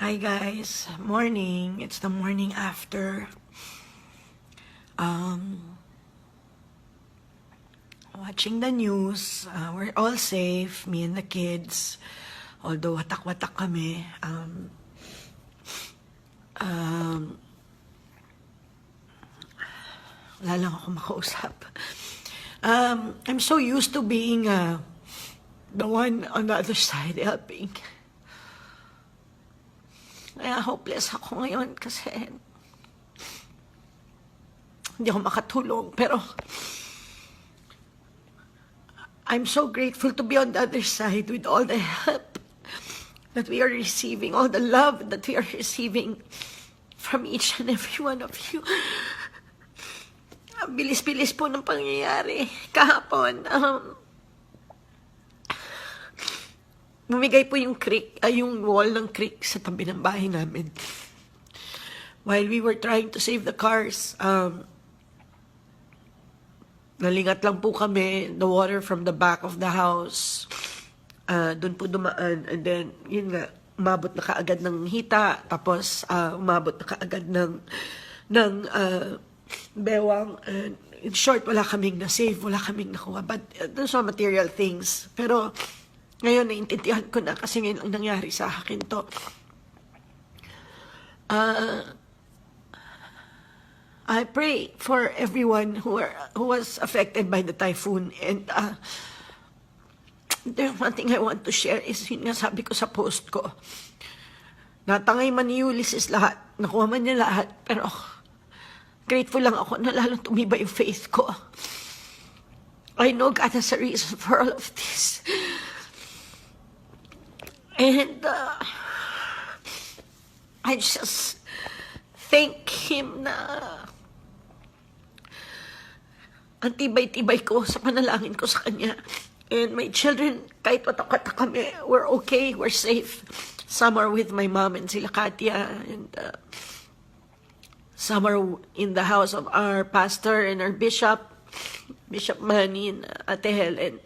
Hi guys, morning. It's the morning after. Um, watching the news. Uh, we're all safe, me and the kids. Although watak-watak kami. Um, um, wala lang ako makausap. Um, I'm so used to being uh, the one on the other side helping. Kaya hopeless ako ngayon kasi hindi ako makatulong. Pero I'm so grateful to be on the other side with all the help that we are receiving, all the love that we are receiving from each and every one of you. Ang bilis-bilis po ng pangyayari kahapon. Um, bumigay po yung creek, ay yung wall ng creek sa tabi ng bahay namin. While we were trying to save the cars, um, nalingat lang po kami, the water from the back of the house, uh, doon po dumaan, and then, yun nga, umabot na kaagad ng hita, tapos uh, umabot na kaagad ng, ng uh, bewang, and in short, wala kaming na-save, wala kaming nakuha, but uh, those are material things. Pero, ngayon, naiintindihan ko na kasi ngayon ang nangyari sa akin to. Uh, I pray for everyone who are who was affected by the typhoon and uh, the one thing I want to share is yun nga sabi ko sa post ko. Natangay man ni Ulysses lahat, nakuha man niya lahat, pero grateful lang ako na lalong tumibay yung faith ko. I know God has a reason for all of this. And uh, I just thank Him na ang tibay-tibay ko sa panalangin ko sa Kanya. And my children, kahit watak-watak kami, we're okay, we're safe. Some are with my mom and sila Katia. And uh, some are in the house of our pastor and our bishop, Bishop Manny and uh, Ate Helen.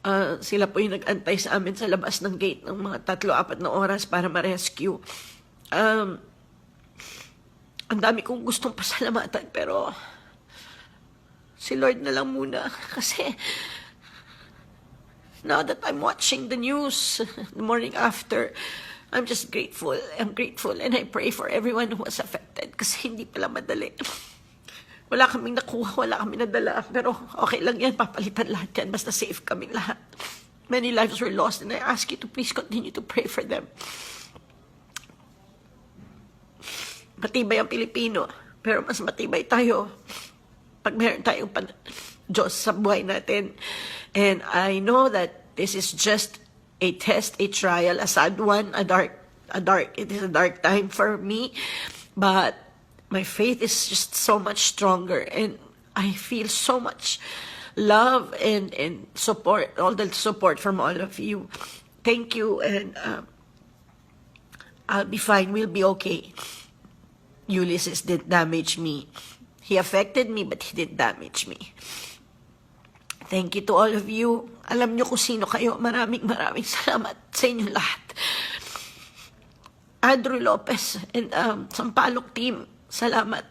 Uh, sila po yung nag-antay sa amin sa labas ng gate ng mga tatlo, apat na oras para ma-rescue. Um, ang dami kong gustong pasalamatan, pero si Lord na lang muna. Kasi now that I'm watching the news the morning after, I'm just grateful. I'm grateful and I pray for everyone who was affected kasi hindi pala madali. Wala kaming nakuha, wala kaming nadala. Pero okay lang yan, papalitan lahat yan. Basta safe kaming lahat. Many lives were lost and I ask you to please continue to pray for them. Matibay ang Pilipino, pero mas matibay tayo pag meron tayong pan- Diyos sa buhay natin. And I know that this is just a test, a trial, a sad one, a dark, a dark, it is a dark time for me. But my faith is just so much stronger and I feel so much love and, and support, all the support from all of you. Thank you and um, I'll be fine, we'll be okay. Ulysses did damage me. He affected me, but he did damage me. Thank you to all of you. Alam niyo kung sino kayo. Maraming maraming salamat sa inyo lahat. Andrew Lopez and um, Sampalok team, salamat.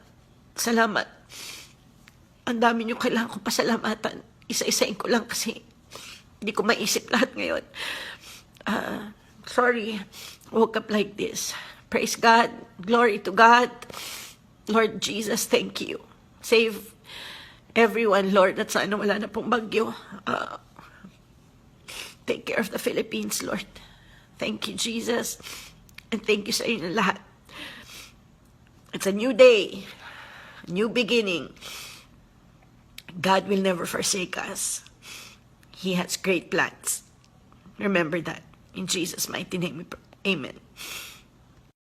Salamat. Ang dami niyo kailangan kong pasalamatan. Isa-isain ko lang kasi hindi ko maisip lahat ngayon. Uh, sorry, woke up like this. Praise God. Glory to God. Lord Jesus, thank you. Save everyone, Lord, at sana wala na pong bagyo. Uh, take care of the Philippines, Lord. Thank you, Jesus. And thank you sa inyo lahat. It's a new day, new beginning. God will never forsake us. He has great plans. Remember that. In Jesus' mighty name. Amen.